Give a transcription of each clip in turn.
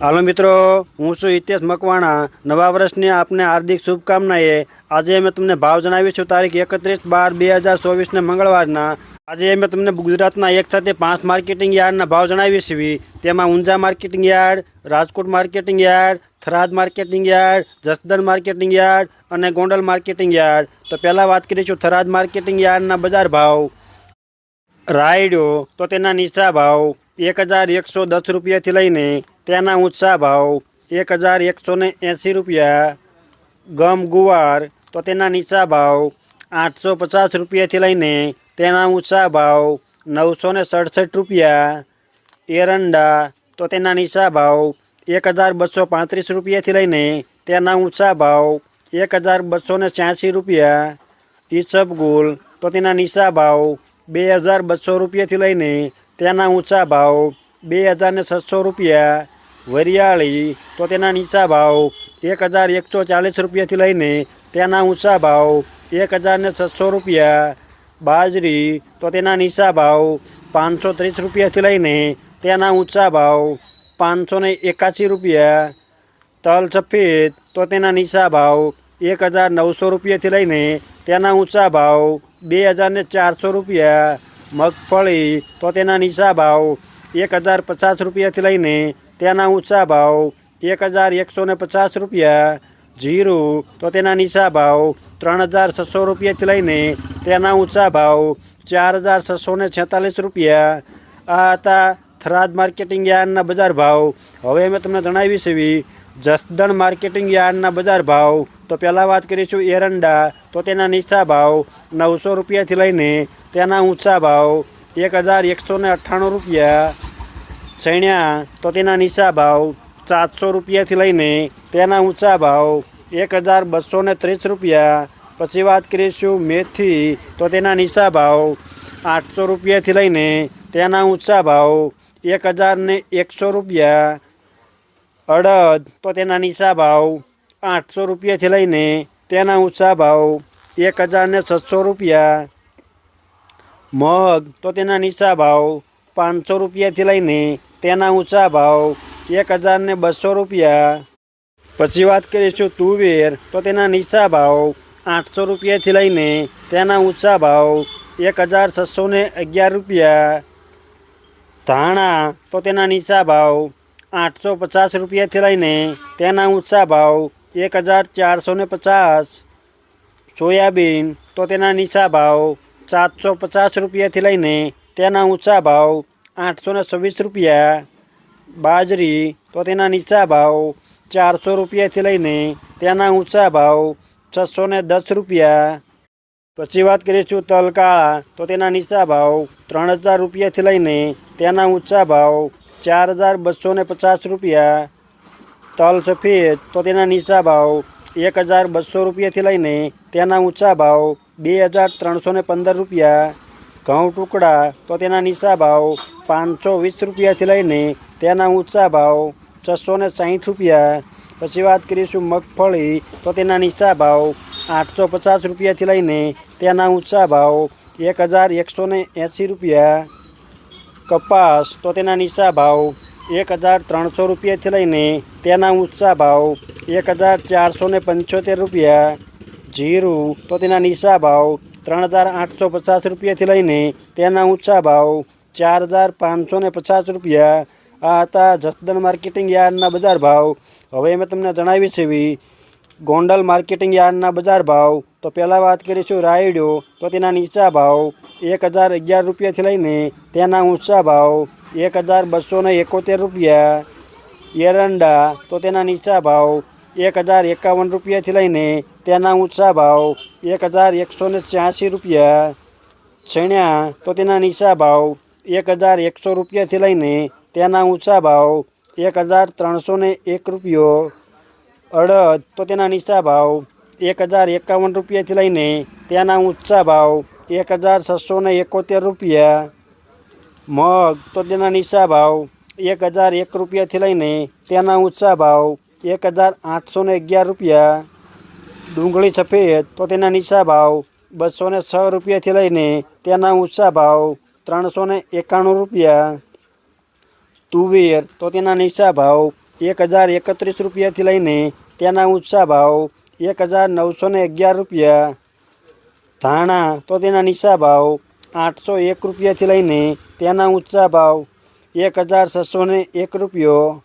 હાલો મિત્રો, હું છું હિતેશ મકવાણા. નવા વર્ષની આપને હાર્દિક શુભકામનાએ આજે અમે તમને ભાવ જણાવીશું તારીખ એકત્રીસ બાર બે હજાર ચોવીસને મંગળવારના. આજે અમે તમને ગુજરાતના એક સાથે પાંચ માર્કેટિંગ યાર્ડના ભાવ જણાવીશું તેમાં Unjha marketing yard, Rajkot marketing yard, Tharad marketing yard, Jasdan marketing yard અને ગોંડલ માર્કેટિંગ યાર્ડ. તો પહેલાં વાત કરીશું થરાદ માર્કેટિંગ યાર્ડના બજાર ભાવ. રાયડો, તો તેના નીચા ભાવ. એક હજાર એકસો દસ રૂપિયાથી લઈને તેના ઊંચા ભાવ એક હજાર એકસો ને એંસી રૂપિયા, ગમ ગુવાર તો તેના નીચા ભાવ આઠસો પચાસ રૂપિયાથી લઈને તેના ઊંચા ભાવ નવસો ને સડસઠ રૂપિયા, એરંડા તો તેના નીચા ભાવ એક હજાર બસો પાંત્રીસ રૂપિયાથી લઈને તેના ઊંચા ભાવ એક હજાર બસો ને છ્યાસી રૂપિયા ઈસબગુલ તો તેના નીચા ભાવ બે હજાર બસો રૂપિયાથી લઈને તેના ઊંચા ભાવ બે હજારને છસો રૂપિયા, વરિયાળી તો તેના નીચા ભાવ એક હજાર એકસો ચાલીસ રૂપિયાથી લઈને તેના ઊંચા ભાવ એક હજારને છસો રૂપિયા, બાજરી તો તેના નીચા ભાવ પાંચસો ત્રીસ રૂપિયાથી લઈને તેના ઊંચા ભાવ પાંચસો ને એકાસી રૂપિયા, તલ સફેદ તો તેના નીચા ભાવ એક હજાર નવસો રૂપિયાથી લઈને તેના ઊંચા ભાવ બે હજારને ચારસો રૂપિયા મગફળી, તો તેના નીચા ભાવ એક હજાર પચાસ રૂપિયાથી લઈને તેના ઊંચા ભાવ એક હજાર એકસો ને પચાસ રૂપિયા. જીરું, તો તેના નીચા ભાવ ત્રણ હજાર છસો રૂપિયાથી લઈને તેના ઊંચા ભાવ ચાર હજાર છસો ને છેતાલીસ રૂપિયા. આ હતા થરાદ માર્કેટિંગ યાર્ડના બજાર ભાવ. હવે અમે તમને જણાવી એવી જસદણ માર્કેટિંગ યાર્ડના બજાર ભાવ, તો પહેલાં વાત કરીશું એરંડા, તો તેના નીચા ભાવ નવસો રૂપિયાથી લઈને તેના ઊંચા ભાવ એક હજાર એકસો ને અઠ્ઠાણું રૂપિયા. ચણ્યા તો તેના નીચા ભાવ સાતસો રૂપિયાથી લઈને તેના ઊંચા ભાવ એક હજાર બસો ને ત્રીસ રૂપિયા. પછી વાત કરીશું મેથી, તો તેના નીચા ભાવ આઠસો રૂપિયાથી લઈને તેના ઊંચા ભાવ એક હજાર એકસો રૂપિયા. અડદ, તો તેના નીચા ભાવ આઠસો રૂપિયાથી લઈને તેના ઊંચા ભાવ એક હજારને છસો રૂપિયા. મગ, તો તેના નીચા ભાવ પાંચસો રૂપિયાથી લઈને તેના ઊંચા ભાવ એક હજારને બસો રૂપિયા. પછી વાત કરીશું તુવેર, તો તેના નીચા ભાવ આઠસો રૂપિયાથી લઈને તેના ઊંચા ભાવ એક હજાર છસો અગિયાર રૂપિયા. ધાણા, તો તેના નીચા ભાવ આઠસો પચાસ રૂપિયાથી લઈને તેના ઊંચા ભાવ એક હજાર ચારસો ને પચાસ. સોયાબીન તો તેના નીચા ભાવ સાતસો પચાસ રૂપિયાથી લઈને તેના ઊંચા ભાવ આઠસો ને છવ્વીસ રૂપિયા. બાજરી તો તેના નીચા ભાવ ચારસો રૂપિયાથી લઈને તેના ઊંચા ભાવ છસો ને દસ રૂપિયા. પછી વાત કરીશું તલકાળા તો તેના નીચા ભાવ ત્રણ હજાર રૂપિયાથી લઈને તેના ઊંચા ભાવ ચાર હજાર બસો ને પચાસ રૂપિયા. તલ સફેદ તો તેના નીચા ભાવ એક હજાર બસો રૂપિયાથી લઈને તેના ઊંચા ભાવ બે હજાર ત્રણસો ને પંદર રૂપિયા. ઘઉં ટુકડા, તો તેના નીચા ભાવ પાંચસો વીસ રૂપિયાથી લઈને તેના ઊંચા ભાવ છસો ને સાહીઠ રૂપિયા. પછી વાત કરીશું મગફળી, તો તેના નીચા ભાવ આઠસો પચાસ રૂપિયાથી લઈને તેના ઊંચા ભાવ એક હજાર એકસો ને એંસી રૂપિયા. કપાસ તો તેના નીચા ભાવ એક હજાર ત્રણસો રૂપિયાથી લઈને તેના ઊંચા ભાવ એક હજાર ચારસો ને પંચોતેર રૂપિયા. જીરું તો તેના નીચા ભાવ ત્રણ હજાર આઠસો પચાસ રૂપિયાથી લઈને તેના ઊંચા ભાવ ચાર હજાર પાંચસો ને પચાસ રૂપિયા. આ હતા જસદણ માર્કેટિંગ યાર્ડના બજાર ભાવ. હવે મેં તમને જણાવી છે ગોંડલ માર્કેટિંગ યાર્ડના બજાર ભાવ તો પહેલાં વાત કરીશું રાયડો, તો તેના નીચા ભાવ એક હજાર અગિયાર રૂપિયાથી લઈને તેના ઊંચા ભાવ એક હજાર બસો એકોતેર રૂપિયા. એરંડા, તો તેના નીચા ભાવ એક હજાર એકાવન રૂપિયાથી લઈને તેના ઊંચા ભાવ એક હજાર એકસો ને છ્યાસી રૂપિયા. છણ્યા, તો તેના નીચા ભાવ એક હજાર એકસો રૂપિયાથી લઈને તેના ઊંચા ભાવ એક હજાર ત્રણસો એક રૂપિયો. અડદ, તો તેના નીચા ભાવ એક હજાર એકાવન રૂપિયાથી લઈને તેના ઊંચા ભાવ એક હજાર છસો ને એકોતેર રૂપિયા. મગ તો તેના નીચા ભાવ એક હજાર એક રૂપિયાથી લઈને તેના ઊંચા ભાવ એક હજાર આઠસો ને અગિયાર રૂપિયા. ડુંગળી સફેદ તો તેના નીચા ભાવ બસો ને છ રૂપિયાથી લઈને તેના ઊંચા ભાવ ત્રણસો ને એકાણું રૂપિયા. તુવેર તો તેના નીચા ભાવ એક હજાર એકત્રીસ રૂપિયાથી લઈને તેના ઊંચા ભાવ એક હજાર નવસો ને અગિયાર રૂપિયા. ધાણા તો તેના નીચા ભાવ આઠસો એક રૂપિયાથી લઈને તેના ઊંચા ભાવ એક હજાર છસો ને એક રૂપિયો.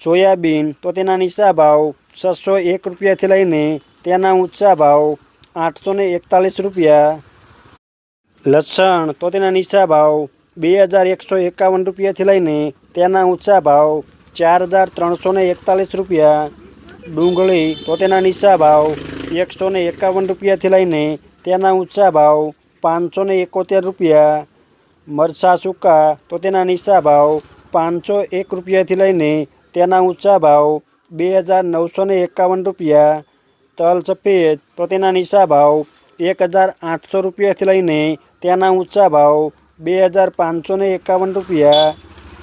સોયાબીન તો તેના નીચા ભાવ છસો એક રૂપિયાથી લઈને તેના ઊંચા ભાવ આઠસો ને એકતાલીસ રૂપિયા. લસણ તો તેના નીચા ભાવ બે હજાર એકસો એકાવન રૂપિયાથી લઈને તેના ઊંચા ભાવ ચાર હજાર ત્રણસો એકતાલીસ રૂપિયા. ડુંગળી તો તેના નીચા ભાવ એકસો ને એકાવન રૂપિયાથી લઈને તેના ઊંચા ભાવ પાંચસો ને એકોતેર રૂપિયા. મરચાં સૂકા તો તેના નીચા ભાવ પાંચસો એક રૂપિયાથી લઈને તેના ઊંચા ભાવ બે હજાર નવસો ને એકાવન રૂપિયા. તલ સફેદ તો તેના નીચા ભાવ એક હજાર આઠસો રૂપિયાથી લઈને તેના ઊંચા ભાવ બે હજાર પાંચસો ને એકાવન રૂપિયા.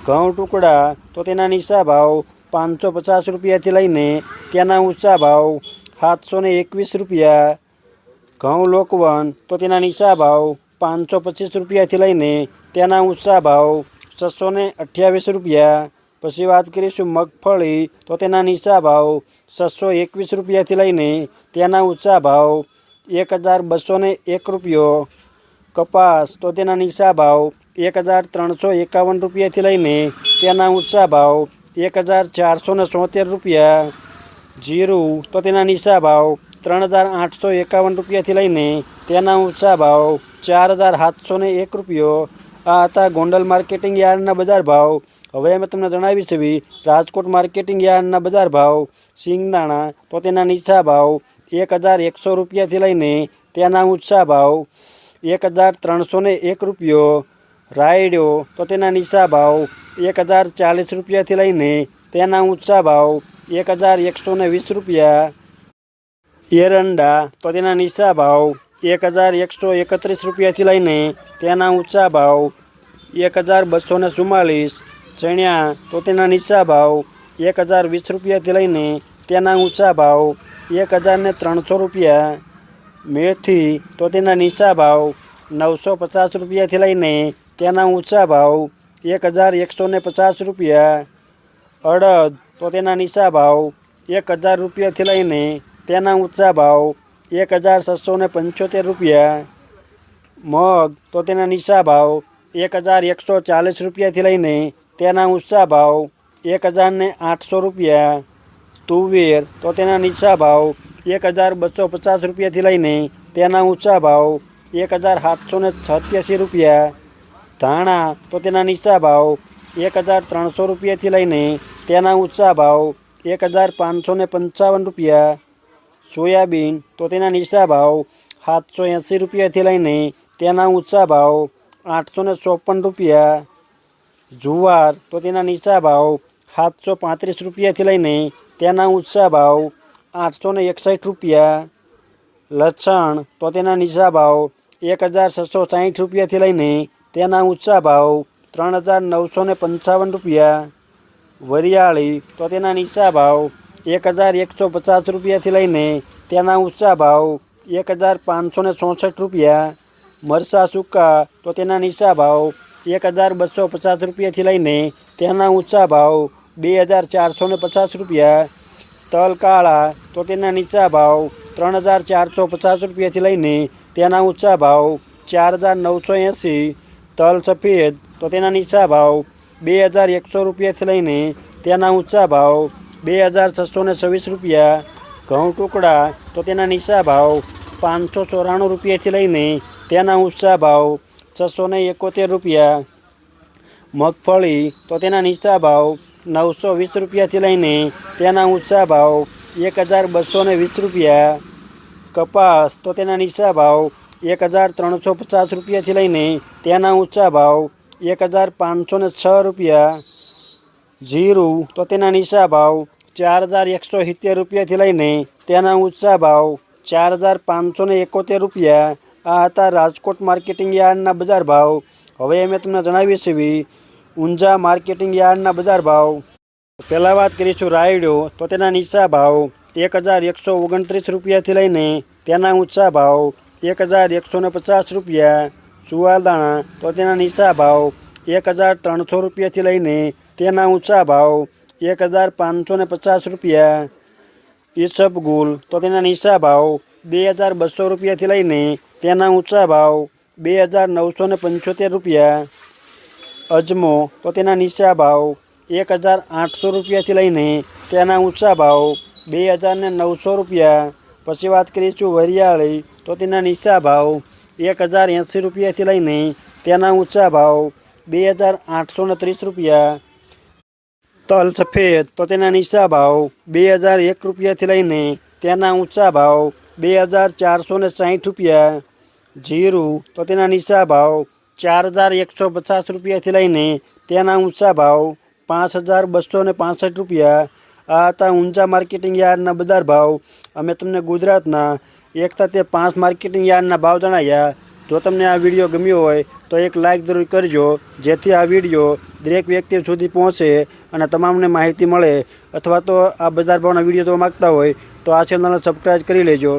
ઘઉં ટુકડા તો તેના નીચા ભાવ પાંચસો પચાસ રૂપિયાથી લઈને તેના ઊંચા ભાવ સાતસો ને એકવીસ રૂપિયા. ઘઉં લોકવન તો તેના નીચા ભાવ પાંચસો પચીસ રૂપિયાથી લઈને તેના ઊંચા ભાવ છસો ને અઠ્યાવીસ રૂપિયા. પછી વાત કરીશું મગફળી તો તેના નીચા ભાવ છસો એકવીસ રૂપિયાથી લઈને તેના ઊંચા ભાવ એક હજાર બસો ને એક રૂપિયો. કપાસ તો તેના નીચા ભાવ એક હજાર ત્રણસો એકાવન રૂપિયાથી લઈને તેના ઊંચા ભાવ એક હજાર ચારસો ને સોતેર રૂપિયા. જીરું, તો તેના નીચા ભાવ ત્રણ હજાર આઠસો એકાવન રૂપિયાથી લઈને તેના ઊંચા ભાવ ચાર હજાર સાતસો ને એક રૂપિયો. આ હતા ગોંડલ માર્કેટિંગ યાર્ડના બજાર ભાવ. હવે અમે તમને જણાવી છે રાજકોટ માર્કેટિંગ યાર્ડના બજાર ભાવ. સિંગદાણા, તો તેના નીચા ભાવ એક હજાર એકસો રૂપિયાથી લઈને તેના ઊંચા ભાવ એક હજાર ત્રણસો એક રૂપિયો. રાયડ્યો તો તેના નીચા ભાવ એક હજાર ચાલીસ રૂપિયાથી લઈને તેના ઊંચા ભાવ એક હજાર એકસો ને વીસ રૂપિયા એરંડા તો તેના નીચા ભાવ એક હજાર એકસો એકત્રીસ રૂપિયાથી લઈને તેના ઊંચા ભાવ એક હજાર બસો ને ચુમ્માલીસ ચણ્યા તો તેના નીચા ભાવ એક હજાર વીસ રૂપિયાથી લઈને તેના ઊંચા ભાવ એક હજાર ને ત્રણસો રૂપિયા મેથી તો તેના નીચા ભાવ નવસો પચાસ રૂપિયાથી લઈને તેના ઊંચા ભાવ એક હજાર એકસો ને પચાસ રૂપિયા. અડદ, તો તેના નીચા ભાવ એક હજાર રૂપિયાથી લઈને તેના ઊંચા ભાવ એક હજાર છસો ને પંચોતેર રૂપિયા. મગ, તો તેના નીચા ભાવ એક હજાર એકસો ચાલીસ રૂપિયાથી લઈને તેના ઊંચા ભાવ એક હજાર ને આઠસો રૂપિયા. તુવેર, તો તેના નીચા ભાવ એક હજાર બસો પચાસ રૂપિયાથી લઈને તેના ઊંચા ભાવ એક હજાર સાતસો ને સત્યાસી રૂપિયા. ધાણા, તો તેના નીચા ભાવ એક હજાર ત્રણસો રૂપિયાથી લઈને તેના ઊંચા ભાવ એક હજાર પાંચસો પંચાવન રૂપિયા. સોયાબીન, તો તેના નીચા ભાવ સાતસો એંસી રૂપિયાથી લઈને તેના ઊંચા ભાવ આઠસો ને ચોપન રૂપિયા. જુવાર, તો તેના નીચા ભાવ સાતસો પાંત્રીસ રૂપિયાથી લઈને તેના ઊંચા ભાવ આઠસો ને એકસઠ રૂપિયા. લસણ, તો તેના નીચા ભાવ એક હજાર છસો સાહીઠ રૂપિયાથી લઈને તેના ઊંચા ભાવ ત્રણ હજાર નવસો ને પંચાવન રૂપિયા. વરિયાળી તો તેના નીચા ભાવ એક હજાર એકસો પચાસ રૂપિયાથી લઈને તેના ઊંચા ભાવ એક હજાર પાંચસો ને ચોસઠ રૂપિયા. મરસા સૂકા તો તેના નીચા ભાવ એક હજાર બસો પચાસ રૂપિયાથી લઈને તેના ઊંચા ભાવ બે હજાર ચારસો ને પચાસ રૂપિયા. તલ કાળા તો તેના નીચા ભાવ ત્રણ હજાર ચારસો પચાસ રૂપિયાથી લઈને તેના ઊંચા ભાવ ચાર હજાર નવસો એંસી. તલ સફેદ, તો તેના નીચા ભાવ બે હજાર એકસો રૂપિયાથી લઈને તેના ઊંચા ભાવ બે હજાર છસો ને છવ્વીસ રૂપિયા. ઘઉં ટુકડા, તો તેના નીચા ભાવ પાંચસો ચોરાણું રૂપિયાથી લઈને તેના ઊંચા ભાવ છસો ને એકોતેર રૂપિયા. મગફળી, તો તેના નીચા ભાવ નવસો વીસ રૂપિયાથી લઈને તેના ઊંચા ભાવ એક હજાર બસો વીસ રૂપિયા. કપાસ તો તેના નીચા ભાવ એક હજાર ત્રણસો પચાસ રૂપિયાથી લઈને તેના ઊંચા ભાવ એક હજાર પાંચસો ને છ રૂપિયા. જીરું તો તેના નીચા ભાવ ચાર હજાર એકસો સિત્તેર રૂપિયાથી લઈને તેના ઊંચા ભાવ ચાર હજાર પાંચસો ને એકોતેર રૂપિયા. આ હતા રાજકોટ માર્કેટિંગ યાર્ડના બજાર ભાવ. હવે અમે તમને જણાવીએ છીએ ઊંઝા માર્કેટિંગ યાર્ડના બજાર ભાવ. પહેલાં વાત કરીશું રાયડો તો તેના નીચા ભાવ એક હજાર એકસો ઓગણત્રીસ રૂપિયાથી લઈને તેના ઊંચા ભાવ એક હજાર એકસો ને પચાસ રૂપિયા સુવાદાણા તો તેના નીચા ભાવ એક હજાર ત્રણસો રૂપિયાથી લઈને તેના ઊંચા ભાવ એક હજાર પાંચસો ને પચાસ રૂપિયા ઈસબગુલ તો તેના નીચા ભાવ બે હજાર બસો રૂપિયાથી લઈને તેના ઊંચા ભાવ બે હજાર નવસો ને પંચોતેર રૂપિયા, અજમો તો તેના નીચા ભાવ એક હજાર આઠસો રૂપિયાથી લઈને તેના ઊંચા ભાવ બે હજાર ને નવસો રૂપિયા. પછી વાત કરીશું વરિયાળી, તો તેના નીચા ભાવ એક હજાર એંસી રૂપિયાથી લઈને તેના ઊંચા ભાવ બે હજાર આઠસો ને ત્રીસ રૂપિયા. તલ સફેદ, તો તેના નીચા ભાવ બે હજાર એક રૂપિયાથી લઈને તેના ઊંચા ભાવ બે હજાર ચારસો ને સાહીઠ રૂપિયા. જીરું, તો તેના નીચા ભાવ ચાર હજાર એકસો પચાસ રૂપિયાથી લઈને તેના ઊંચા ભાવ પાંચ હજાર બસો ને પાસઠ રૂપિયા. આ હતા ઊંચા માર્કેટિંગ યાર્ડના બજાર ભાવ. અમે તમને ગુજરાતના એકતા તે પાંચ માર્કેટિંગ યાર્ડના ભાવ જણાવ્યા. જો તમને આ વીડિયો ગમ્યો હોય, તો એક લાઇક જરૂર કરજો, જેથી આ વીડિયો દરેક વ્યક્તિ સુધી પહોંચે અને તમામને માહિતી મળે. અથવા તો આ બજાર ભાવના વીડિયો જોવા માગતા હોય, તો આ ચેનલને સબસ્ક્રાઈબ કરી લેજો.